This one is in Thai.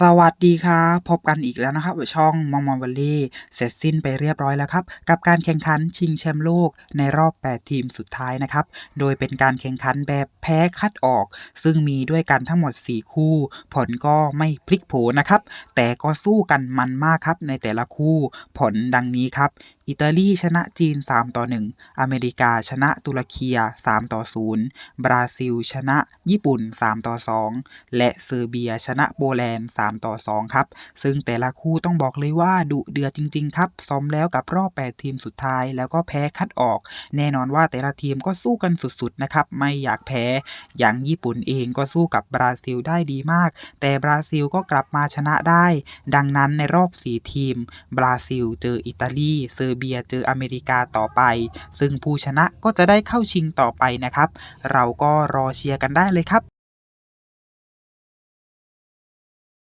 สวัสดีครับพบกันอีกแล้วนะครับช่องมองมอนวัลลี่เสร็จสิ้นไปเรียบร้อยแล้วครับ กับการแข่งขันชิงแชมป์โลกในรอบ 8 ทีมสุดท้ายนะครับ โดยเป็นการแข่งขันแบบแพ้คัดออก ซึ่งมีด้วยกันทั้งหมด 4 คู่ ผลก็ไม่พลิกโผนะครับ แต่ก็สู้กันมันมากครับในแต่ละคู่ผลดังนี้ครับ อิตาลีชนะจีน 3 ต่อ 1 อเมริกาชนะตุรกี3ต่อ 0 บราซิล ชนะญี่ปุ่น 3 ต่อ 2 และเซอร์เบียชนะโปแลนด์ 3 ต่อ 2 ครับ ซึ่งแต่ละคู่ต้องบอกเลยว่าดุเดือดจริง ๆ ครับ ซ้อมแล้วกับรอบ 8 ทีมสุดท้าย แล้วก็แพ้คัดออก แน่นอนว่าแต่ละทีมก็สู้กันสุด ๆ นะครับ ไม่อยากแพ้ อย่างญี่ปุ่นเองก็สู้กับบราซิลได้ดีมาก แต่บราซิลก็กลับมาชนะได้ ดังนั้นในรอบ 4 ทีม บราซิล เจออิตาลีเซอร์เบียเจออเมริกาต่อไป ซึ่งผู้ชนะก็จะได้เข้าชิงต่อไปนะครับ เราก็รอเชียร์กันได้เลยครับ